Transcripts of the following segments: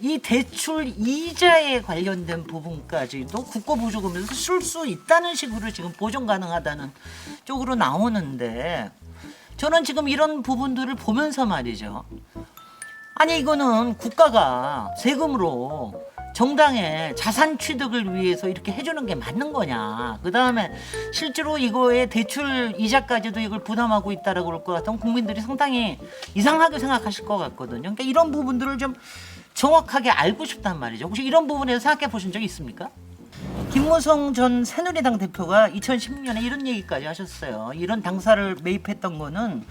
이 대출 이자에 관련된 부분까지도 국고보조금에서 쓸 수 있다는 식으로 지금 보존 가능하다는 쪽으로 나오는데 저는 지금 이런 부분들을 보면서 말이죠. 아니 이거는 국가가 세금으로 정당의 자산 취득을 위해서 이렇게 해주는 게 맞는 거냐. 그 다음에 실제로 이거의 대출 이자까지도 이걸 부담하고 있다라고 그럴 것 같으면 국민들이 상당히 이상하게 생각하실 것 같거든요. 그러니까 이런 부분들을 좀 정확하게 알고 싶단 말이죠. 혹시 이런 부분에서 생각해 보신 적 있습니까? 김무성 전 새누리당 대표가 2016년에 이런 얘기까지 하셨어요. 이런 당사를 매입했던 거는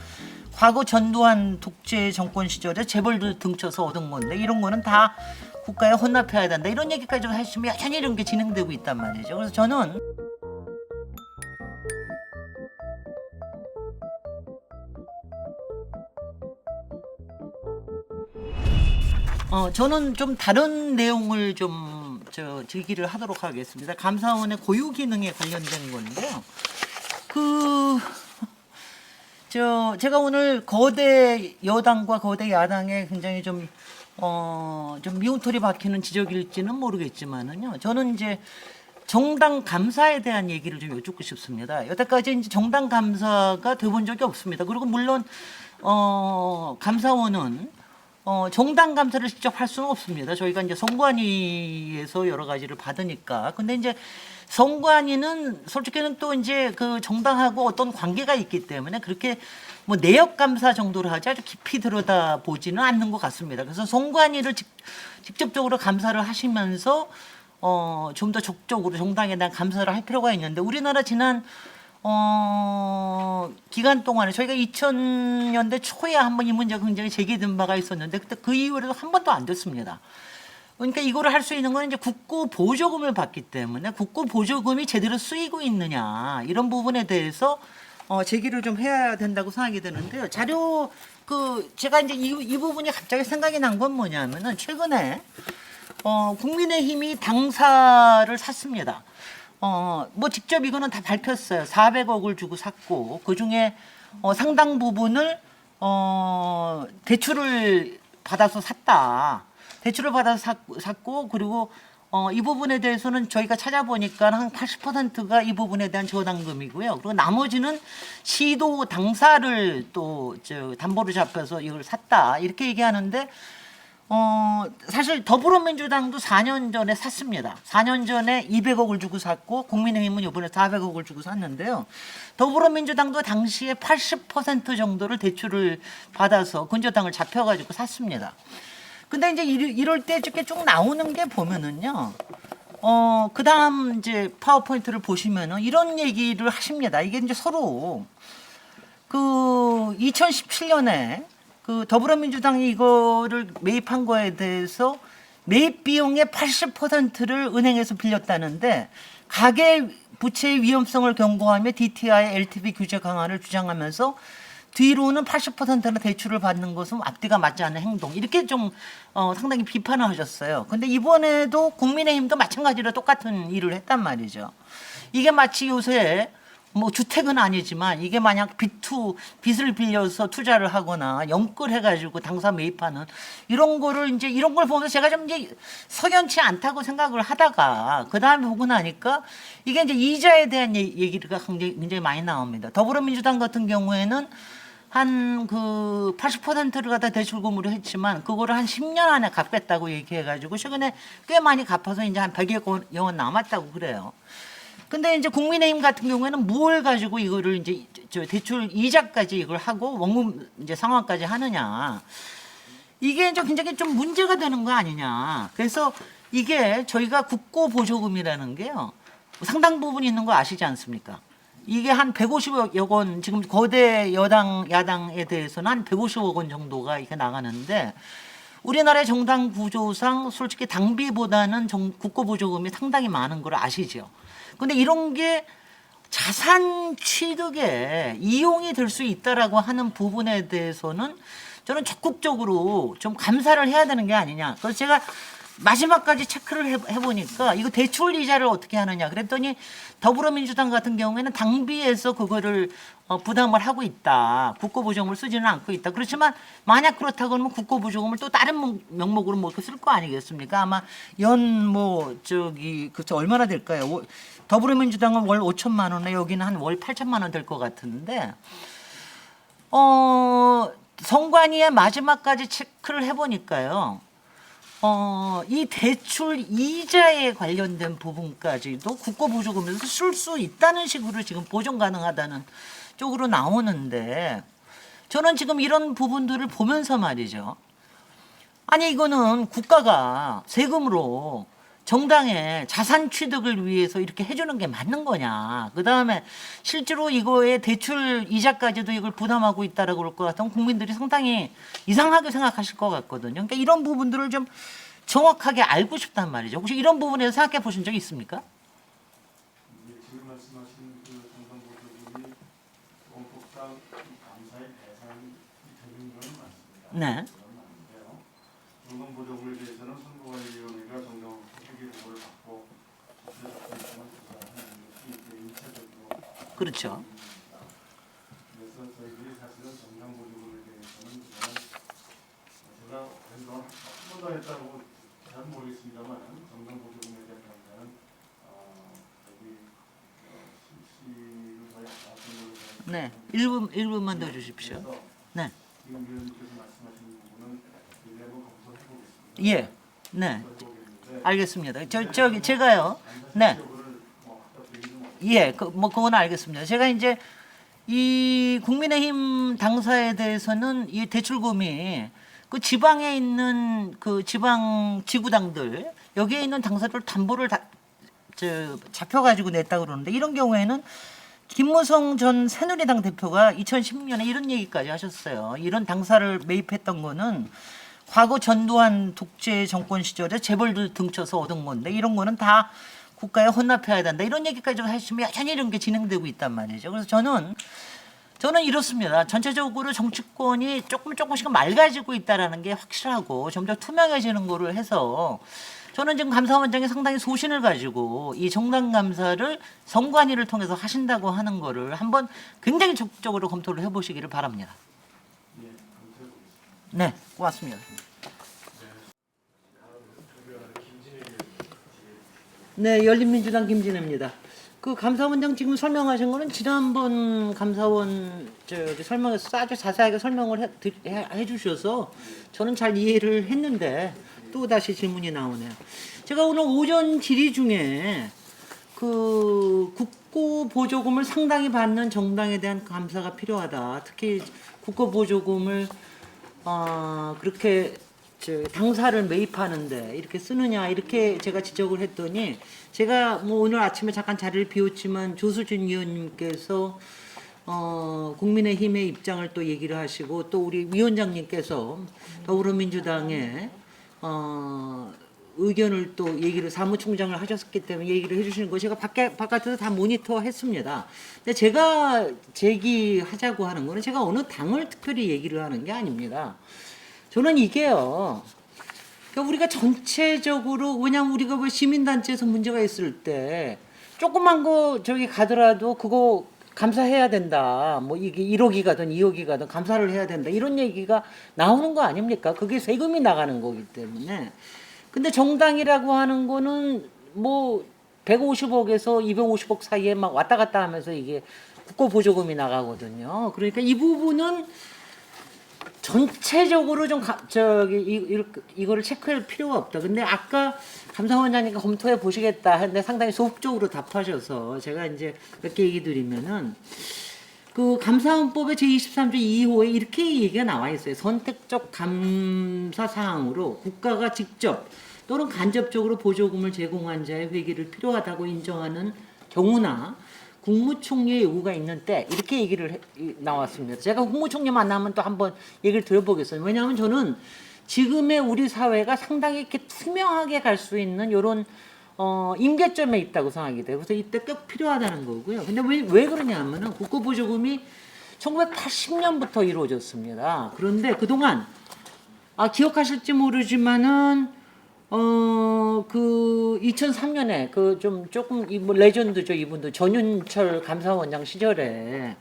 과거 전두환 독재 정권 시절에 재벌들 등쳐서 얻은 건데 이런 거는 다 국가에 혼납해야 된다. 이런 얘기까지 하시면 여전히 이런 게 진행되고 있단 말이죠. 그래서 저는 어, 저는 좀 다른 내용을 좀저 즐기를 하도록 하겠습니다. 감사원의 고유 기능에 관련된 건데요. 그, 저, 제가 오늘 거대 여당과 거대 야당에 굉장히 좀, 어, 좀 미운털이 박히는 지적일지는 모르겠지만은요. 저는 이제 정당 감사에 대한 얘기를 좀 여쭙고 싶습니다. 여태까지 이제 정당 감사가 돼본 적이 없습니다. 그리고 물론, 어, 감사원은 어, 정당 감사를 직접 할 수는 없습니다. 저희가 이제 선관위에서 여러 가지를 받으니까. 근데 이제 선관위는 솔직히는 또 이제 그 정당하고 어떤 관계가 있기 때문에 그렇게 뭐 내역 감사 정도로 하지 아주 깊이 들여다 보지는 않는 것 같습니다. 그래서 선관위를 직, 직접적으로 감사를 하시면서 어, 좀 더 적극적으로 정당에 대한 감사를 할 필요가 있는데 우리나라 지난 어, 기간 동안에 저희가 2000년대 초에 한 번 이 문제가 굉장히 제기된 바가 있었는데 그때 그 이후에도 한 번도 안 됐습니다. 그러니까 이거를 할 수 있는 건 이제 국고 보조금을 받기 때문에 국고 보조금이 제대로 쓰이고 있느냐 이런 부분에 대해서 어, 제기를 좀 해야 된다고 생각이 드는데요. 자료 그 제가 이제 이, 이 부분이 갑자기 생각이 난 건 뭐냐면은 최근에 어, 국민의힘이 당사를 샀습니다. 어, 뭐 직접 이거는 다 밝혔어요. 400억을 주고 샀고 그 중에 어, 상당 부분을 어, 대출을 받아서 샀다. 대출을 받아서 샀, 샀고 그리고 어, 이 부분에 대해서는 저희가 찾아보니까 한 80%가 이 부분에 대한 저당금이고요. 그리고 나머지는 시도 당사를 또 저 담보로 잡혀서 이걸 샀다. 이렇게 얘기하는데 어, 사실 더불어민주당도 4년 전에 샀습니다. 4년 전에 200억을 주고 샀고 국민의힘은 이번에 400억을 주고 샀는데요. 더불어민주당도 당시에 80% 정도를 대출을 받아서 근저당을 잡혀가지고 샀습니다. 근데 이제 이럴, 때 이렇게 쭉 나오는 게 보면은요. 어, 그 다음 이제 파워포인트를 보시면은 이런 얘기를 하십니다. 이게 이제 서로 그 2017년에 그 더불어민주당이 이거를 매입한 거에 대해서 매입 비용의 80%를 은행에서 빌렸다는데 가계 부채의 위험성을 경고하며 DTI LTV 규제 강화를 주장하면서 뒤로는 80%는 대출을 받는 것은 앞뒤가 맞지 않는 행동 이렇게 좀 어, 상당히 비판을 하셨어요. 근데 이번에도 국민의힘도 마찬가지로 똑같은 일을 했단 말이죠. 이게 마치 요새 뭐 주택은 아니지만 이게 만약 빚투 빚을 빌려서 투자를 하거나 연끌 해 가지고 당사 매입하는 이런 거를 이제 이런 걸 보면서 제가 좀 이제 석연치 않다고 생각을 하다가 그 다음에 보고 나니까 이게 이제 이자에 대한 얘- 얘기가 굉장히, 굉장히 많이 나옵니다. 더불어민주당 같은 경우에는 한 그 80%를 갖다 대출금으로 했지만 그거를 한 10년 안에 갚겠다고 얘기해 가지고 최근에 꽤 많이 갚아서 이제 한 100여 원 남았다고 그래요. 근데 이제 국민의힘 같은 경우에는 뭘 가지고 이거를 이제 저 대출 이자까지 이걸 하고 원금 이제 상환까지 하느냐. 이게 이제 굉장히 좀 문제가 되는 거 아니냐. 그래서 이게 저희가 국고 보조금이라는 게요. 상당 부분 있는 거 아시지 않습니까? 이게 한 150억 원 지금 거대 여당 야당에 대해서는 한 150억 원 정도가 이게 나가는데 우리나라의 정당 구조상 솔직히 당비보다는 정, 국고 보조금이 상당히 많은 걸 아시죠. 근데 이런 게 자산 취득에 이용이 될 수 있다라고 하는 부분에 대해서는 저는 적극적으로 좀 감사를 해야 되는 게 아니냐. 그래서 제가 마지막까지 체크를 해, 해보니까 이거 대출 이자를 어떻게 하느냐 그랬더니 더불어민주당 같은 경우에는 당비에서 그거를 어, 부담을 하고 있다. 국고보조금을 쓰지는 않고 있다. 그렇지만 만약 그렇다고 하면 국고보조금을 또 다른 목- 명목으로 뭐 쓸 거 아니겠습니까? 아마 연 뭐 저기 그저 얼마나 될까요? 월- 더불어민주당은 월 5천만 원에 여기는 한 월 8천만 원 될 것 같은데 어 성관위에 마지막까지 체크를 해보니까요. 어, 이 대출 이자에 관련된 부분까지도 국고보조금에서 쓸 수 있다는 식으로 지금 보존 가능하다는 쪽으로 나오는데 저는 지금 이런 부분들을 보면서 말이죠. 아니 이거는 국가가 세금으로 정당의 자산 취득을 위해서 이렇게 해주는 게 맞는 거냐. 그 다음에 실제로 이거에 대출 이자까지도 이걸 부담하고 있다라고 그럴 것 같으면 국민들이 상당히 이상하게 생각하실 것 같거든요. 그러니까 이런 부분들을 좀 정확하게 알고 싶단 말이죠. 혹시 이런 부분에서 생각해 보신 적 있습니까? 예, 지금 말씀하신 그 정상보조금이 원폭당 감사의 대상이 되는 건 맞습니다. 네. 그건 맞는데요. 정상보조금에 대해서는 선거관리위원회가 정당 회계 보고를 받고 법제적인 조사하는 것이 이제 일차적으로 그렇죠. 네. 1분, 1분만 더 주십시오. 네. 예. 네. 알겠습니다. 저, 저기 제가요. 네. 예, 그, 뭐 그건 알겠습니다. 제가 이제 이 국민의힘 당사에 대해서는 이 대출금이 그 지방에 있는 그 지방 지구당들 여기에 있는 당사들 담보를 다, 저, 잡혀가지고 냈다 그러는데 이런 경우에는 김무성 전 새누리당 대표가 2016년에 이런 얘기까지 하셨어요. 이런 당사를 매입했던 거는 과거 전두환 독재 정권 시절에 재벌들 등쳐서 얻은 건데 이런 거는 다 국가에 혼납해야 된다. 이런 얘기까지 하시면 여전히 이런 게 진행되고 있단 말이죠. 그래서 저는 저는 이렇습니다. 전체적으로 정치권이 조금 조금씩 맑아지고 있다라는 게 확실하고 점점 투명해지는 거를 해서 저는 지금 감사원장이 상당히 소신을 가지고 이 정당 감사를 선관위를 통해서 하신다고 하는 거를 한번 굉장히 적극적으로 검토를 해보시기를 바랍니다. 네, 고맙습니다. 네, 열린민주당 김진혜입니다. 그 감사원장 지금 설명하신 거는 지난번 감사원 저기 설명에서 아주 자세하게 설명을 해, 주셔서 저는 잘 이해를 했는데 또 다시 질문이 나오네요. 제가 오늘 오전 질의 중에 그 국고 보조금을 상당히 받는 정당에 대한 감사가 필요하다. 특히 국고 보조금을 어, 그렇게 저 당사를 매입하는데 이렇게 쓰느냐 이렇게 제가 지적을 했더니 제가 뭐 오늘 아침에 잠깐 자리를 비웠지만 조수진 의원님께서 어, 국민의힘의 입장을 또 얘기를 하시고 또 우리 위원장님께서 더불어민주당의 어, 의견을 또 얘기를 사무총장을 하셨기 때문에 얘기를 해주시는 거 제가 밖에 바깥에서 다 모니터 했습니다. 근데 제가 제기하자고 하는 거는 제가 어느 당을 특별히 얘기를 하는 게 아닙니다. 저는 이게요. 그러니까 우리가 전체적으로 왜냐면 우리가 뭐 시민단체에서 문제가 있을 때 조그만 거 저기 가더라도 그거 감사해야 된다. 뭐 이게 1억이 가든 2억이 가든 감사를 해야 된다. 이런 얘기가 나오는 거 아닙니까? 그게 세금이 나가는 거기 때문에. 근데 정당이라고 하는 거는 뭐 150억에서 250억 사이에 막 왔다 갔다 하면서 이게 국고 보조금이 나가거든요. 그러니까 이 부분은 전체적으로 좀 가, 저기 이, 이, 이 거를 체크할 필요가 없다. 근데 아까 감사원장님이 검토해 보시겠다 했는데 상당히 소극적으로 답하셔서 제가 이제 몇 개 얘기 드리면은 그 감사원법의 제23조 2호에 이렇게 얘기가 나와 있어요. 선택적 감사 사항으로 국가가 직접 또는 간접적으로 보조금을 제공한 자의 회계를 필요하다고 인정하는 경우나 국무총리의 요구가 있는 때 이렇게 얘기를 해- 이- 나왔습니다. 제가 국무총리 만나면 또 한번 얘기를 드려보겠어요. 왜냐하면 저는 지금의 우리 사회가 상당히 이렇게 투명하게 갈 수 있는 이런 어, 임계점에 있다고 생각이 돼요. 그래서 이때 꼭 필요하다는 거고요. 근데 왜, 왜 그러냐면은 국고보조금이 1980년부터 이루어졌습니다. 그런데 그동안 아, 기억하실지 모르지만은 어, 그 2003년에 그 좀 조금 이뭐 레전드죠 이분도 전윤철 감사원장 시절에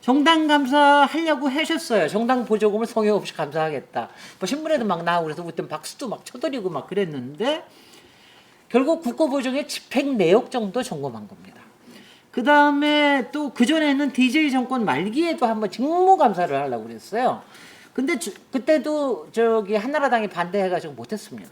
정당 감사 하려고 하셨어요. 정당 보조금을 성의 없이 감사하겠다. 뭐 신문에도 막 나오고 그래서 그때 박수도 막 쳐드리고 막 그랬는데 결국 국고보조금의 집행 내역 정도 점검한 겁니다. 그 다음에 또 그전에는 DJ 정권 말기에도 한번 직무 감사를 하려고 그랬어요. 근데 주- 그때도 저기 한나라당이 반대해가지고 못했습니다.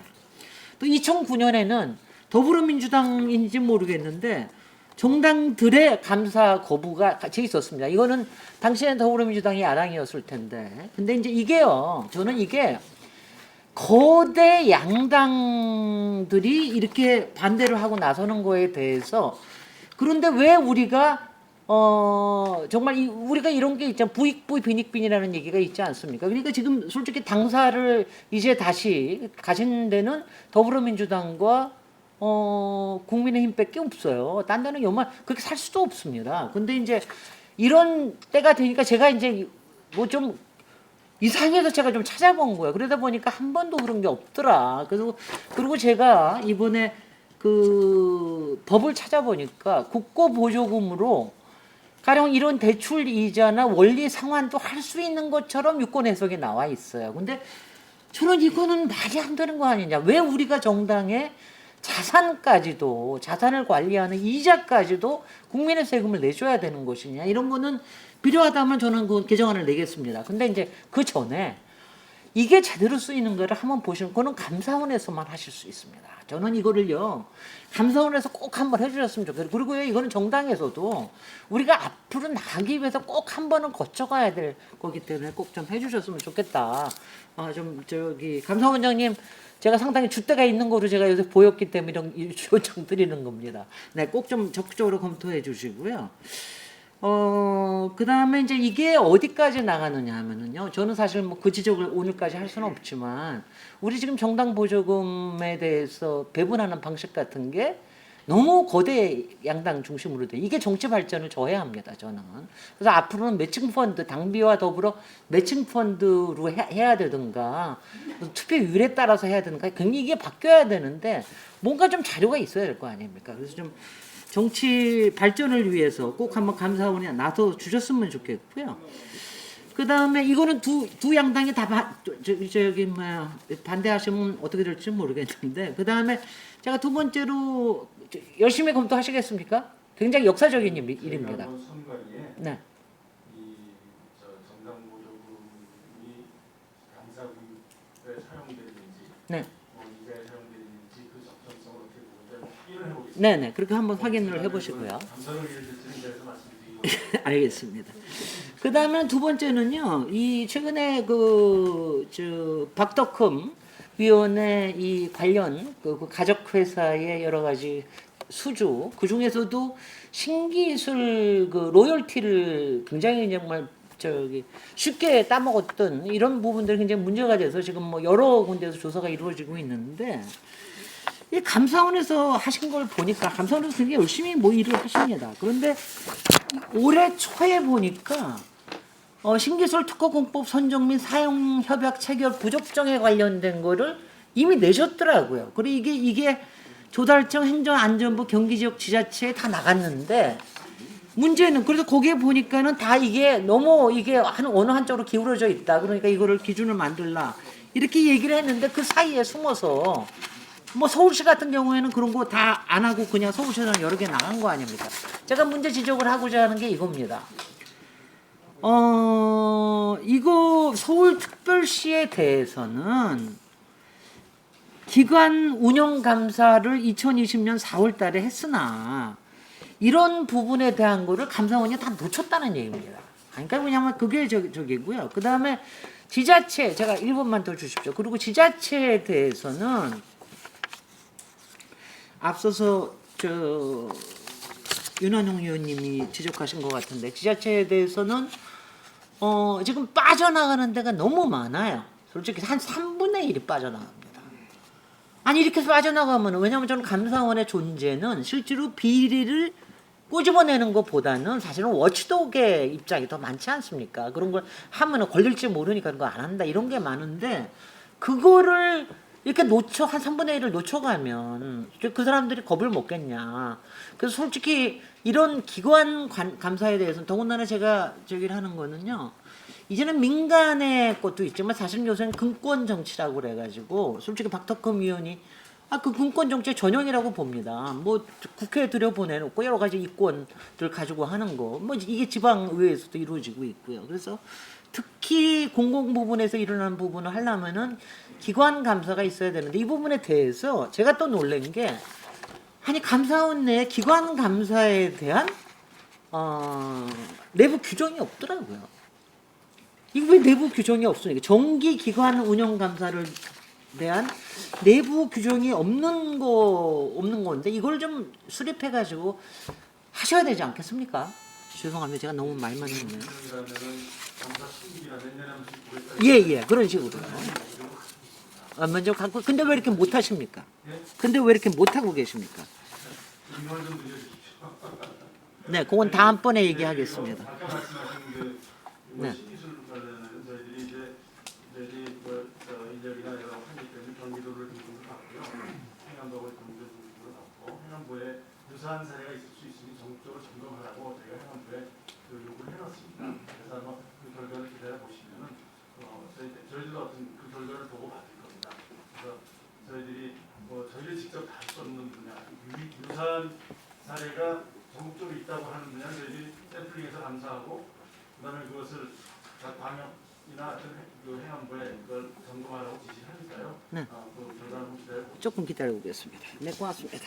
또 2009년에는 더불어민주당인지 모르겠는데 정당들의 감사 거부가 같이 있었습니다. 이거는 당시에는 더불어민주당이 야당이었을 텐데. 근데 이제 이게요. 저는 이게 거대 양당들이 이렇게 반대를 하고 나서는 거에 대해서 그런데 왜 우리가 어 정말 이, 우리가 이런 게 있잖아 부익부 빈익빈이라는 얘기가 있지 않습니까? 그러니까 지금 솔직히 당사를 이제 다시 가신 데는 더불어민주당과 어 국민의힘 밖에 없어요. 딴 데는 정말 그렇게 살 수도 없습니다. 근데 이제 이런 때가 되니까 제가 이제 뭐 좀 이상해서 제가 좀 찾아본 거예요. 그러다 보니까 한 번도 그런 게 없더라. 그리고 그리고 제가 이번에 그 법을 찾아보니까 국고 보조금으로 가령 이런 대출 이자나 원리 상환도 할 수 있는 것처럼 유권 해석에 나와 있어요. 근데 저는 이거는 말이 안 되는 거 아니냐. 왜 우리가 정당에 자산까지도 자산을 관리하는 이자까지도 국민의 세금을 내줘야 되는 것이냐 이런 거는 필요하다면 저는 그 개정안을 내겠습니다. 근데 이제 그 전에 이게 제대로 쓰이는 거를 한번 보시는 거는 감사원에서만 하실 수 있습니다. 저는 이거를요 감사원에서 꼭 한번 해주셨으면 좋겠어요. 그리고요 이거는 정당에서도 우리가 앞으로 나가기 위해서 꼭 한 번은 거쳐가야 될 거기 때문에 꼭 좀 해주셨으면 좋겠다. 아 좀 저기 감사원장님 제가 상당히 줏대가 있는 거로 제가 요새 보였기 때문에 이런 이 요청 드리는 겁니다. 네, 꼭 좀 적극적으로 검토해 주시고요. 어, 그 다음에 이제 이게 어디까지 나가느냐 하면은요. 저는 사실 뭐 그 지적을 오늘까지 할 수는 없지만, 우리 지금 정당 보조금에 대해서 배분하는 방식 같은 게 너무 거대 양당 중심으로 돼. 이게 정치 발전을 저해합니다, 저는. 그래서 앞으로는 매칭 펀드, 당비와 더불어 매칭 펀드로 해, 해야 되든가, 투표율에 따라서 해야 되는가, 굉장히 이게 바뀌어야 되는데, 뭔가 좀 자료가 있어야 될 거 아닙니까? 그래서 좀 정치 발전을 위해서 꼭 한번 감사원에 나서 주셨으면 좋겠고요. 그 다음에 이거는 두, 두 양당이 다 바, 저, 저기 뭐야 반대하시면 어떻게 될지 모르겠는데 그 다음에 제가 두 번째로 저- 열심히 검토하시겠습니까? 굉장히 역사적인 일, 일입니다. 네, 네, 네, 네. 그렇게 한번 확인을 해보시고요. 알겠습니다. 그 다음에 두 번째는요, 이 최근에 그, 저, 박덕흠 위원회 이 관련 그, 그 가족회사의 여러 가지 수주, 그 중에서도 신기술 그 로열티를 굉장히 정말 저기 쉽게 따먹었던 이런 부분들이 굉장히 문제가 돼서 지금 뭐 여러 군데에서 조사가 이루어지고 있는데 이 감사원에서 하신 걸 보니까 감사원에서 굉장히 열심히 뭐 일을 하십니다. 그런데 올해 초에 보니까 어, 신기술 특허공법 선정 및 사용 협약 체결 부적정에 관련된 거를 이미 내셨더라고요. 그리고 이게 이게 조달청 행정안전부 경기지역 지자체에 다 나갔는데 문제는 그래서 거기에 보니까는 다 이게 너무 이게 한 어느 한쪽으로 기울어져 있다. 그러니까 이거를 기준을 만들라 이렇게 얘기를 했는데 그 사이에 숨어서 뭐 서울시 같은 경우에는 그런 거 다 안 하고 그냥 서울시는 여러 개 나간 거 아닙니까? 제가 문제 지적을 하고자 하는 게 이겁니다. 어, 이거 서울특별시에 대해서는 기관 운영 감사를 2020년 4월 달에 했으나 이런 부분에 대한 거를 감사원이 다 놓쳤다는 얘기입니다. 그러니까 왜냐면 그게 저, 저기고요. 그 다음에 지자체, 제가 1분만 더 주십시오. 그리고 지자체에 대해서는 앞서서 저 윤한용 의원님이 지적하신 것 같은데 지자체에 대해서는 어 지금 빠져나가는 데가 너무 많아요. 솔직히 한 3분의 1이 빠져나갑니다. 아니 이렇게 빠져나가면 왜냐하면 저는 감사원의 존재는 실제로 비리를 꼬집어내는 것보다는 사실은 워치독의 입장이 더 많지 않습니까? 그런 걸 하면 걸릴지 모르니까 그런 거 안 한다 이런 게 많은데 그거를 이렇게 놓쳐 한 3분의 1을 놓쳐가면 그 사람들이 겁을 먹겠냐. 그래서 솔직히 이런 기관 관- 감사에 대해서는 더군다나 제가 저기를 하는 거는요. 이제는 민간의 것도 있지만 사실 요새는 금권 정치라고 그래가지고 솔직히 박덕흠 의원이 아그 금권 정치의 전형이라고 봅니다. 뭐 국회에 들여보내놓고 여러 가지 이권들 가지고 하는 거, 뭐 이게 지방 의회에서도 이루어지고 있고요. 그래서 특히 공공 부분에서 일어나는 부분을 하려면은 기관 감사가 있어야 되는데 이 부분에 대해서 제가 또 놀란 게 아니 감사원 내 기관 감사에 대한 어, 내부 규정이 없더라고요. 이거 왜 내부 규정이 없습니까? 정기 기관 운영 감사를 대한 내부 규정이 없는 거 없는 건데 이걸 좀 수립해 가지고 하셔야 되지 않겠습니까? 죄송합니다. 제가 너무 말만 했네요. 예, 예. 그런 식으로. 아, 먼저 갖고 근데 왜 이렇게 못 하십니까? 예? 근데 왜 이렇게 못 하고 계십니까? 네, 그건 다음번에 얘기하겠습니다. 그 네. 신기술 관련해서 저희들이 이제 저희들이 뭐 저, 인력이나 여러 하기 때문에 경기도를 등록을 받고요. 행안부하고 경기도 등록을 받고 행안부에 유사한 사례가 있을 수 있으니 전국적으로 점검하라고 저희가 행안부에 그 요구를 해놨습니다. 그래서 아마 그 결과를 기다려 보시면은 어, 저희 저희들도 어떤 그 결과를 보고 받을 겁니다. 그래서 저희들이 뭐 저희를 직접 다 할 수 없는 분야 유- 유사한 사례가 전국적으로 있다고 하는 분야 저희들이 샘플링해서 감사하고 그다음에 그것을 어떤 행- 그 행안부에 그걸 점검하라고 지시하니까요. 네. 아, 그 결과를 기다려. 조금 기다려 보겠습니다. 네, 고맙습니다.